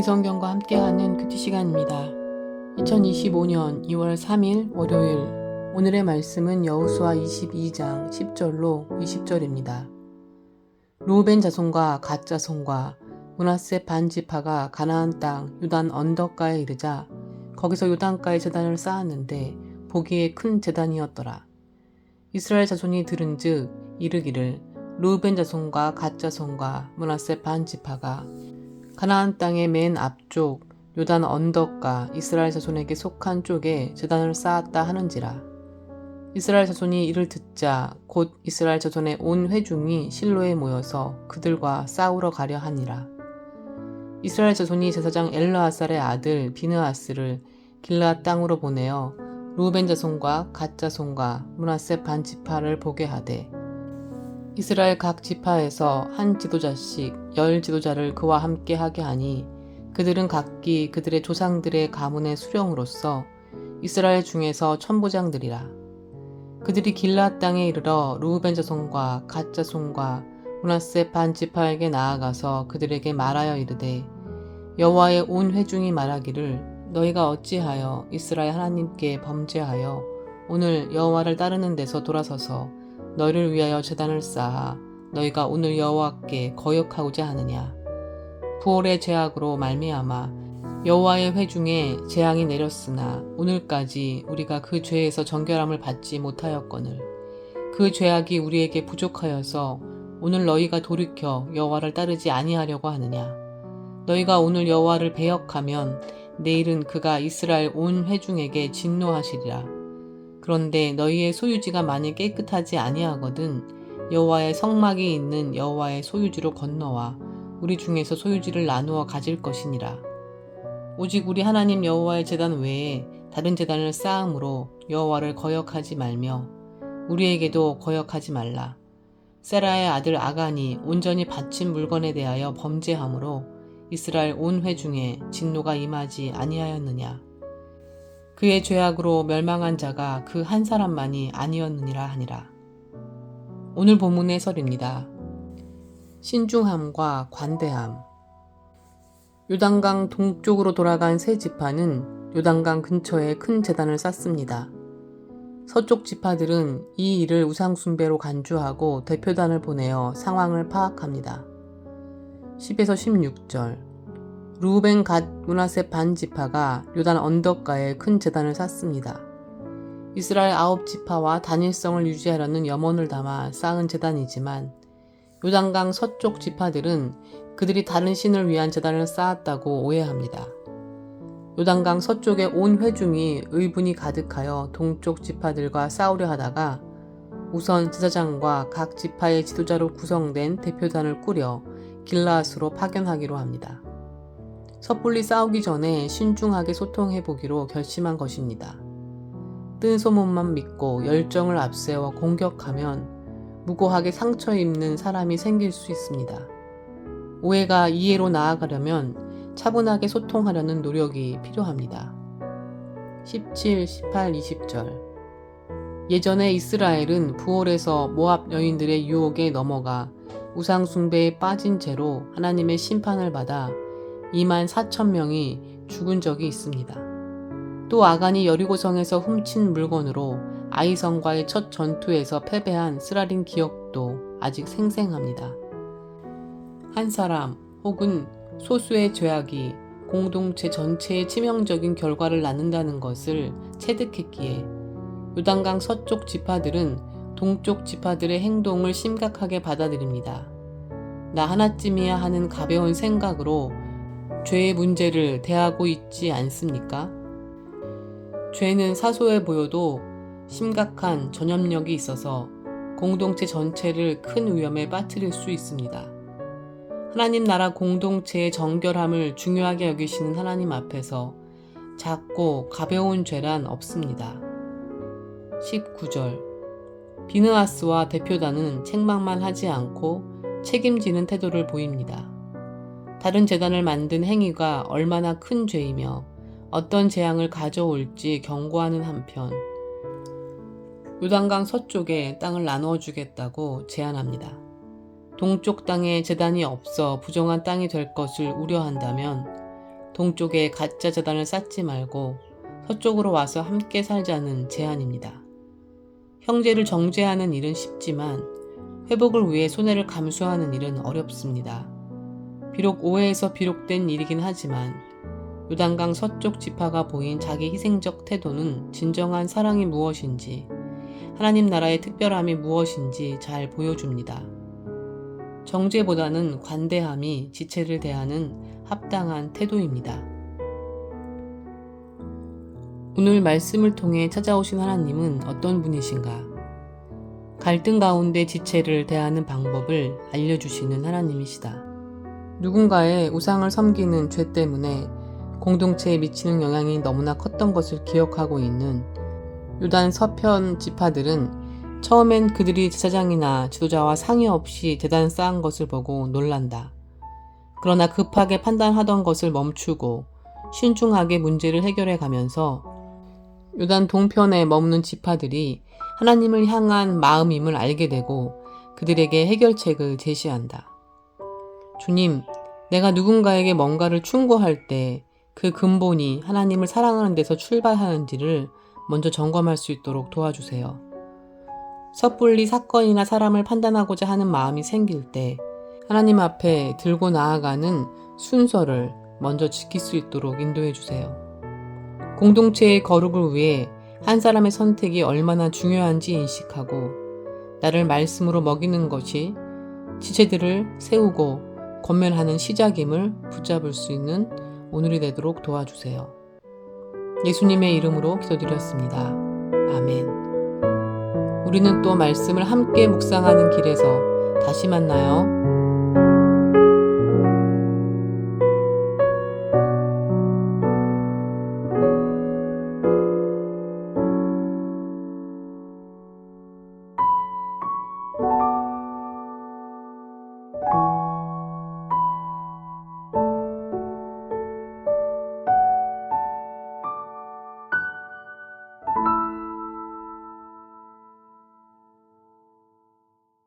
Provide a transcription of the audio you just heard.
매일 성경과 함께하는 큐티 시간입니다. 2025년 2월 3일 월요일 오늘의 말씀은 여호수아 22장 10절로 20절입니다. 루벤 자손과 갓 자손과 문하세 반 지파가 가나안 땅 유단 언덕가에 이르자 거기서 요단가에 제단을 쌓았는데 보기에 큰 제단이었더라. 이스라엘 자손이 들은즉 이르기를 루벤 자손과 갓 자손과 문하세 반 지파가 가나안 땅의 맨 앞쪽 요단 언덕과 이스라엘 자손에게 속한 쪽에 제단을 쌓았다 하는지라. 이스라엘 자손이 이를 듣자 곧 이스라엘 자손의 온 회중이 실로에 모여서 그들과 싸우러 가려 하니라. 이스라엘 자손이 제사장 엘르아살의 아들 비느아스를 길라 땅으로 보내어 루벤 자손과 갓 자손과 문하세 반 지파를 보게 하되 이스라엘 각 지파에서 한 지도자씩 열 지도자를 그와 함께 하게 하니 그들은 각기 그들의 조상들의 가문의 수령으로서 이스라엘 중에서 천부장들이라. 그들이 길라 땅에 이르러 루벤 자손과 갓 자손과 문하세 반 지파에게 나아가서 그들에게 말하여 이르되 여호와의 온 회중이 말하기를 너희가 어찌하여 이스라엘 하나님께 범죄하여 오늘 여호와를 따르는 데서 돌아서서 너희를 위하여 재단을 쌓아 너희가 오늘 여호와께 거역하고자 하느냐? 부월의 죄악으로 말미암아 여호와의 회중에 재앙이 내렸으나 오늘까지 우리가 그 죄에서 정결함을 받지 못하였거늘. 그 죄악이 우리에게 부족하여서 오늘 너희가 돌이켜 여호와를 따르지 아니하려고 하느냐? 너희가 오늘 여호와를 배역하면 내일은 그가 이스라엘 온 회중에게 진노하시리라 그런데 너희의 소유지가 만일 깨끗하지 아니하거든 여호와의 성막이 있는 여호와의 소유지로 건너와 우리 중에서 소유지를 나누어 가질 것이니라. 오직 우리 하나님 여호와의 제단 외에 다른 제단을 쌓음으로 여호와를 거역하지 말며 우리에게도 거역하지 말라. 세라의 아들 아간이 온전히 바친 물건에 대하여 범죄함으로 이스라엘 온 회중에 진노가 임하지 아니하였느냐. 그의 죄악으로 멸망한 자가 그 한 사람만이 아니었느니라 하니라. 오늘 본문의 설입니다. 신중함과 관대함. 요단강 동쪽으로 돌아간 세 지파는 요단강 근처에 큰 재단을 쌓습니다. 서쪽 지파들은 이 일을 우상숭배로 간주하고 대표단을 보내어 상황을 파악합니다. 10에서 16절 루벤 갓 문하세 반 지파가 요단 언덕가에 큰 재단을 쌓습니다. 이스라엘 아홉 지파와 단일성을 유지하려는 염원을 담아 쌓은 재단이지만 요단강 서쪽 지파들은 그들이 다른 신을 위한 재단을 쌓았다고 오해합니다. 요단강 서쪽의 온 회중이 의분이 가득하여 동쪽 지파들과 싸우려 하다가 우선 제사장과 각 지파의 지도자로 구성된 대표단을 꾸려 길라앗으로 파견하기로 합니다. 섣불리 싸우기 전에 신중하게 소통해 보기로 결심한 것입니다. 뜬 소문만 믿고 열정을 앞세워 공격하면 무고하게 상처 입는 사람이 생길 수 있습니다. 오해가 이해로 나아가려면 차분하게 소통하려는 노력이 필요합니다. 17, 18, 20절 예전에 이스라엘은 부월에서 모압 여인들의 유혹에 넘어가 우상숭배에 빠진 채로 하나님의 심판을 받아 2만 4천 명이 죽은 적이 있습니다. 또 아간이 여리고성에서 훔친 물건으로 아이성과의 첫 전투에서 패배한 스라린 기억도 아직 생생합니다. 한 사람 혹은 소수의 죄악이 공동체 전체의 치명적인 결과를 낳는다는 것을 체득했기에 요단강 서쪽 지파들은 동쪽 지파들의 행동을 심각하게 받아들입니다. 나 하나쯤이야 하는 가벼운 생각으로 죄의 문제를 대하고 있지 않습니까? 죄는 사소해 보여도 심각한 전염력이 있어서 공동체 전체를 큰 위험에 빠뜨릴 수 있습니다. 하나님 나라 공동체의 정결함을 중요하게 여기시는 하나님 앞에서 작고 가벼운 죄란 없습니다. 19절 비느아스와 대표단은 책망만 하지 않고 책임지는 태도를 보입니다. 다른 재단을 만든 행위가 얼마나 큰 죄이며 어떤 재앙을 가져올지 경고하는 한편 요단강 서쪽에 땅을 나누어 주겠다고 제안합니다. 동쪽 땅에 재단이 없어 부정한 땅이 될 것을 우려한다면 동쪽에 가짜 재단을 쌓지 말고 서쪽으로 와서 함께 살자는 제안입니다. 형제를 정죄하는 일은 쉽지만 회복을 위해 손해를 감수하는 일은 어렵습니다. 비록 오해에서 비록된 일이긴 하지만 요단강 서쪽 지파가 보인 자기 희생적 태도는 진정한 사랑이 무엇인지 하나님 나라의 특별함이 무엇인지 잘 보여줍니다. 정죄보다는 관대함이 지체를 대하는 합당한 태도입니다. 오늘 말씀을 통해 찾아오신 하나님은 어떤 분이신가? 갈등 가운데 지체를 대하는 방법을 알려주시는 하나님이시다. 누군가의 우상을 섬기는 죄 때문에 공동체에 미치는 영향이 너무나 컸던 것을 기억하고 있는 요단 서편 지파들은 처음엔 그들이 제사장이나 지도자와 상의 없이 재단 쌓은 것을 보고 놀란다. 그러나 급하게 판단하던 것을 멈추고 신중하게 문제를 해결해 가면서 요단 동편에 머무는 지파들이 하나님을 향한 마음임을 알게 되고 그들에게 해결책을 제시한다. 주님, 내가 누군가에게 뭔가를 충고할 때 그 근본이 하나님을 사랑하는 데서 출발하는지를 먼저 점검할 수 있도록 도와주세요. 섣불리 사건이나 사람을 판단하고자 하는 마음이 생길 때 하나님 앞에 들고 나아가는 순서를 먼저 지킬 수 있도록 인도해 주세요. 공동체의 거룩을 위해 한 사람의 선택이 얼마나 중요한지 인식하고 나를 말씀으로 먹이는 것이 지체들을 세우고 권면하는 시작임을 붙잡을 수 있는 오늘이 되도록 도와주세요. 예수님의 이름으로 기도드렸습니다. 아멘. 우리는 또 말씀을 함께 묵상하는 길에서 다시 만나요.